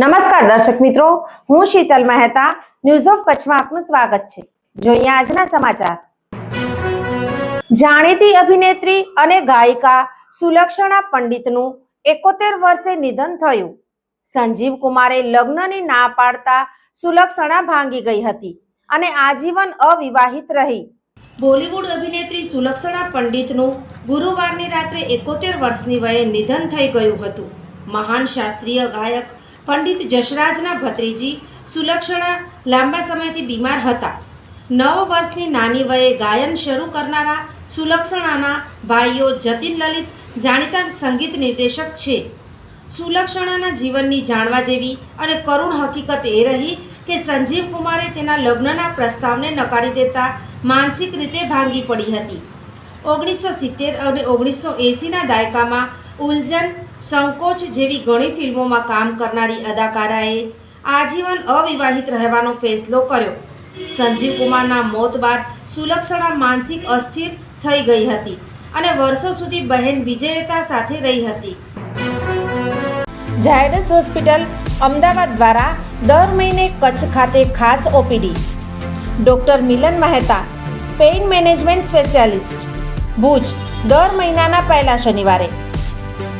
નમસ્કાર દર્શક મિત્રો, હું શીતલ મહેતા ન્યૂઝ ઓફ કચ્છમાં આપનું સ્વાગત છે. જોઈએ આજના સમાચાર. જાણીતી અભિનેત્રી અને ગાયિકા સુલક્ષણા પંડિતનું એકોતેર વર્ષે નિધન થયું. સંજીવ કુમારે લગ્નની ના પાડતા સુલક્ષણા ભાંગી ગઈ હતી અને આજીવન અવિવાહિત રહી. બોલિવૂડ અભિનેત્રી સુલક્ષણા પંડિતનું ગુરુવારની રાત્રે એકોતેર વર્ષની વયે નિધન થઈ ગયું હતું. મહાન શાસ્ત્રીય ગાયક પંડિત જશરાજના ભત્રીજી સુલક્ષણા લાંબા સમયથી બીમાર હતા. નવ વર્ષની નાની વયે ગાયન શરૂ કરનારા સુલક્ષણાના ભાઈઓ જતીન લલિત જાણીતા સંગીત નિર્દેશક છે. સુલક્ષણાના જીવનની જાણવા જેવી અને કરુણ હકીકત એ રહી કે સંજીવ કુમારે તેના લગ્નના પ્રસ્તાવને નકારી દેતા માનસિક રીતે ભાંગી પડી હતી. ઓગણીસો સિત્તેર અને ઓગણીસો એંસીના દાયકામાં ઉલઝન સંકોચ જેવી ઘણી ફિલ્મોમાં કામ કરનારી અદાકારાએ આજીવન અવિવાહિત રહેવાનો ફેસલો કર્યો. સંજીવ કુમારના મોત બાદ સુલક્ષણા માનસિક અસ્થિર થઈ ગઈ હતી અને વર્ષો સુધી બહેન વિજયતા સાથે રહી હતી. ઝાયડસ હોસ્પિટલ અમદાવાદ દ્વારા દર મહિને કચ્છ ખાતે ખાસ OPD. Doctor Milan Mehta, pain management specialist. Bhuj, દર મહિનાના પહેલા શનિવારે.